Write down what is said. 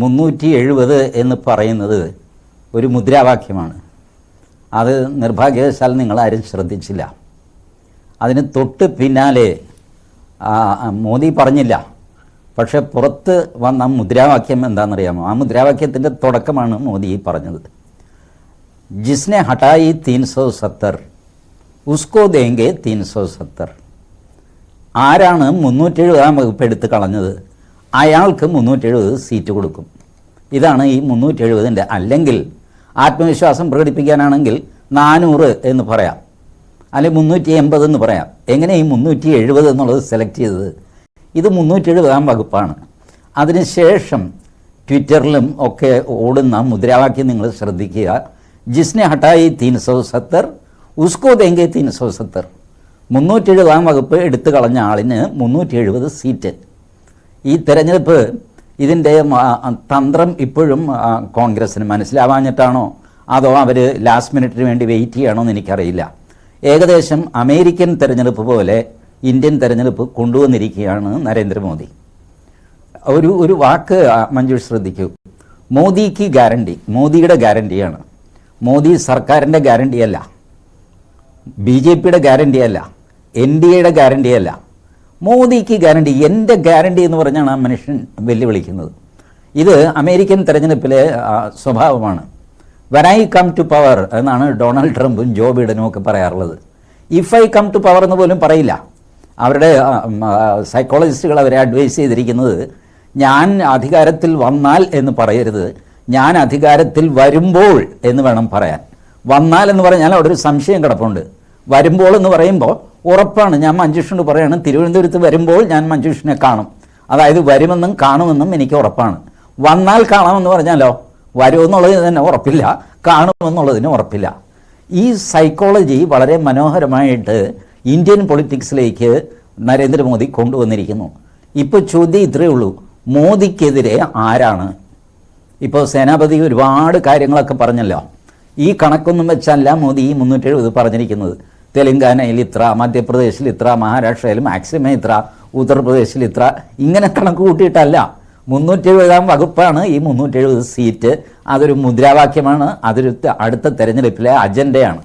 മുന്നൂറ്റി എഴുപത് എന്ന് പറയുന്നത് ഒരു മുദ്രാവാക്യമാണ്. അത് നിർഭാഗ്യവശാൽ നിങ്ങളാരും ശ്രദ്ധിച്ചില്ല. അതിന് തൊട്ട് പിന്നാലെ മോദി പറഞ്ഞില്ല. പക്ഷെ പുറത്ത് വന്ന മുദ്രാവാക്യം എന്താണെന്നറിയാമോ? ആ മുദ്രാവാക്യത്തിന്റെ തുടക്കമാണ് മോദി പറഞ്ഞത്. ജിസ്നെ ഹട്ടായി തീൻ സോ സത്തർ ഉസ്കോ ദേങ്കെ തീൻ സോ സത്തർ. ആരാണ് മുന്നൂറ്റി എഴുപതാം വകുപ്പ് എടുത്ത് കളഞ്ഞത്? അയാൾക്ക് മുന്നൂറ്റി എഴുപത് സീറ്റ് കൊടുക്കും. ഇതാണ് ഈ മുന്നൂറ്റി എഴുപതിന്റെ അല്ലെങ്കിൽ ആത്മവിശ്വാസം പ്രകടിപ്പിക്കാനാണെങ്കിൽ നാനൂറ് എന്ന് പറയാം. അല്ലെങ്കിൽ മുന്നൂറ്റി എൺപത് എന്ന് പറയാം. എങ്ങനെ ഈ മുന്നൂറ്റി എഴുപത് എന്നുള്ളത് സെലക്ട് ചെയ്തത്? ഇത് മുന്നൂറ്റി എഴുപതാം വകുപ്പാണ് അതിനുശേഷം ട്വിറ്ററിലും ഒക്കെ ഓടുന്ന മുദ്രാവാക്യം നിങ്ങൾ ശ്രദ്ധിക്കുക. ജിസ്നെ ഹട്ടായി തീൻ സൗ സത്തർ ഉസ്കോ ദേങ്കെ തീൻ സൗ സത്തർ. മുന്നൂറ്റി എഴുപതാം വകുപ്പ് എടുത്തു കളഞ്ഞ ആളിന് മുന്നൂറ്റി എഴുപത് സീറ്റ്. ഈ തെരഞ്ഞെടുപ്പ് ഇതിന്റെ തന്ത്രം ഇപ്പോഴും കോൺഗ്രസ്സിന് മനസ്സിലാവാഞ്ഞിട്ടാണോ? അതോ അവർ ലാസ്റ്റ് മിനിറ്റിന് വേണ്ടി വെയിറ്റ് ചെയ്യണോ എന്ന് എനിക്കറിയില്ല. ഏകദേശം അമേരിക്കൻ തെരഞ്ഞെടുപ്പ് പോലെ ഇന്ത്യൻ തെരഞ്ഞെടുപ്പ് കൊണ്ടുവന്നിരിക്കുകയാണ് നരേന്ദ്രമോദി. ഒരു ഒരു വാക്ക് മഞ്ജുഷ് ശ്രദ്ധിക്കൂ. മോദിക്ക് ഗ്യാരണ്ടി മോദിയുടെ ഗ്യാരണ്ടിയാണ് മോദി സർക്കാരിന്റെ ഗ്യാരണ്ടിയല്ല ബി ജെ പിയുടെ ഗ്യാരണ്ടിയല്ല എൻ ഡി എയുടെ ഗ്യാരണ്ടിയല്ല മോദിക്ക് ഗ്യാരണ്ടി എന്റെ ഗ്യാരണ്ടി എന്ന് പറഞ്ഞാണ് ആ മനുഷ്യൻ വെല്ലുവിളിക്കുന്നത്. ഇത് അമേരിക്കൻ തെരഞ്ഞെടുപ്പിലെ സ്വഭാവമാണ്. When I come to power എന്നാണ് ഡൊണാൾഡ് ട്രംപും ജോ ബൈഡനും ഒക്കെ പറയാറുള്ളത്. If I come to power എന്ന് പോലും പറയില്ല. അവരുടെ സൈക്കോളജിസ്റ്റുകൾ അവരെ അഡ്വൈസ് ചെയ്തിരിക്കുന്നത് ഞാൻ അധികാരത്തിൽ വന്നാൽ എന്ന് പറയരുത്. ഞാൻ അധികാരത്തിൽ വരുമ്പോൾ എന്ന് വേണം പറയാൻ. വന്നാൽ എന്ന് പറഞ്ഞാൽ അവിടെ ഒരു സംശയം കിടപ്പുണ്ട്. വരുമ്പോൾ എന്ന് പറയുമ്പോൾ ഉറപ്പാണ്. ഞാൻ മഞ്ജുഷിനോട് പറയാണ് തിരുവനന്തപുരത്ത് വരുമ്പോൾ ഞാൻ മഞ്ജുഷിനെ കാണും. അതായത് വരുമെന്നും കാണുമെന്നും എനിക്ക് ഉറപ്പാണ്. വന്നാൽ കാണാമെന്ന് പറഞ്ഞാലോ വരുമെന്നുള്ളതിന് തന്നെ ഉറപ്പില്ല കാണുമെന്നുള്ളതിന് ഉറപ്പില്ല. ഈ സൈക്കോളജി വളരെ മനോഹരമായിട്ട് ഇന്ത്യൻ പൊളിറ്റിക്സിലേക്ക് നരേന്ദ്രമോദി കൊണ്ടുവന്നിരിക്കുന്നു. ഇപ്പോൾ ചോദ്യം ഇത്രയേ ഉള്ളൂ മോദിക്കെതിരെ ആരാണ്? ഇപ്പോൾ സേനാപതി ഒരുപാട് കാര്യങ്ങളൊക്കെ പറഞ്ഞല്ലോ. ഈ കണക്കൊന്നും വെച്ചല്ല മോദി ഈ മുന്നൂറ്റി എഴുപത് പറഞ്ഞിരിക്കുന്നത്. തെലങ്കാനയിൽ ഇത്ര മധ്യപ്രദേശിൽ ഇത്ര മഹാരാഷ്ട്രയിൽ മാക്സിമം ഇത്ര ഉത്തർപ്രദേശിൽ ഇത്ര ഇങ്ങനെ കണക്ക് കൂട്ടിയിട്ടല്ല. മുന്നൂറ്റി എഴുപതാം വകുപ്പാണ് ഈ മുന്നൂറ്റി എഴുപത് സീറ്റ്. അതൊരു മുദ്രാവാക്യമാണ്. അതൊരു അടുത്ത തെരഞ്ഞെടുപ്പിലെ അജണ്ടയാണ്.